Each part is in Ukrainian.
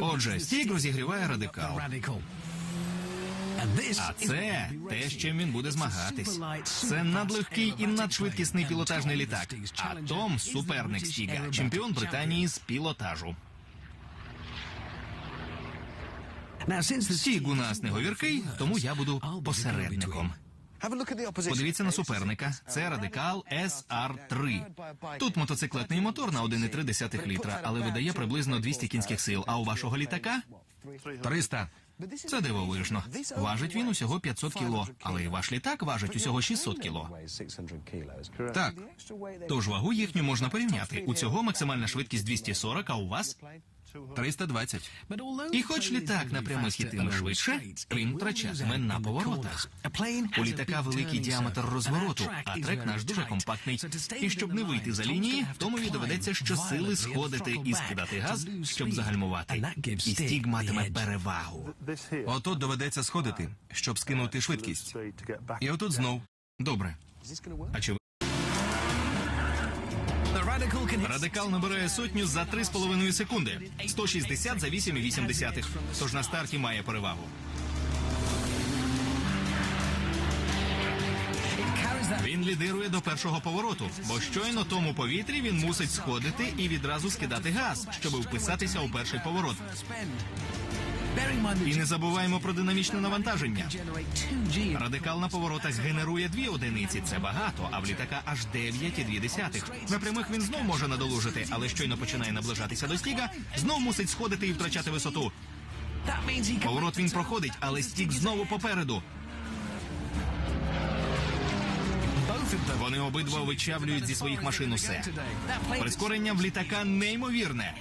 Отже, стік розігріває радикал. А це те, з чим він буде змагатись. Це надлегкий і надшвидкісний пілотажний літак. А Том суперник Стіга, чемпіон Британії з пілотажу. Стіг у нас не говіркий, тому я буду посередником. Подивіться на суперника. Це радикал SR3. Тут мотоциклетний мотор на 1,3 літра, але видає приблизно 200 кінських сил. А у вашого літака 300. це дивовижно. Важить він усього 500 кіло, але і ваш літак важить усього 600 кіло. Так. Тож вагу їхню можна порівняти. У цього максимальна швидкість 240, а у вас 320. І хоч літак напряму схитиме швидше, він втрачатиме на поворотах. У літака великий діаметр розвороту, а трек наш дуже компактний. І щоб не вийти за лінії, Томові доведеться щосили сходити і скидати газ, щоб загальмувати. І стіг матиме перевагу. Отут доведеться сходити, щоб скинути швидкість. І отут знов. Добре. А чи ви- Радикал набирає сотню за 3,5 секунди, 160 за 8,8. Тож на старті має перевагу. Він лідирує до першого повороту, бо щойно тому повітрі він мусить сходити і відразу скидати газ, щоб вписатися у перший поворот. І не забуваємо про динамічне навантаження. Радикал на поворотах генерує дві одиниці. Це багато, а в літака аж 9,2. На прямих він знов може надолужити, але щойно починає наближатися до стіга, знов мусить сходити і втрачати висоту. Поворот він проходить, але стік знову попереду. Вони обидва вичавлюють зі своїх машин усе. Прискорення в літака неймовірне.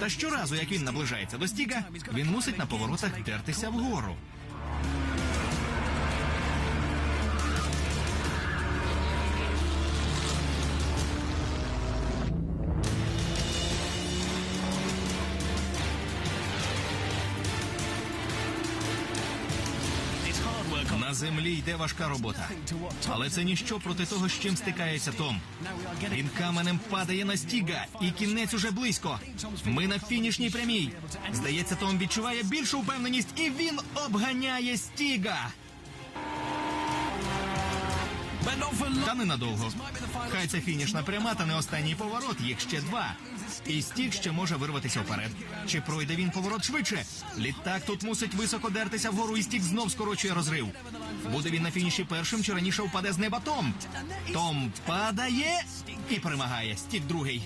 Та щоразу, як він наближається до стіга, він мусить на поворотах тертися вгору. На землі йде важка робота. Але це ніщо проти того, з чим стикається Том. Він каменем падає на стіга, і кінець уже близько. Ми на фінішній прямій. Здається, Том відчуває більшу впевненість, і він обганяє стіга. Та ненадовго. Хай це фінішна пряма, та не останній поворот, їх ще два. І стіг ще може вирватися вперед. Чи пройде він поворот швидше? Літак тут мусить високо дертися вгору, і стіг знов скорочує розрив. Буде він на фініші першим, чи раніше впаде з неба Том? Том падає і перемагає. Стіг другий.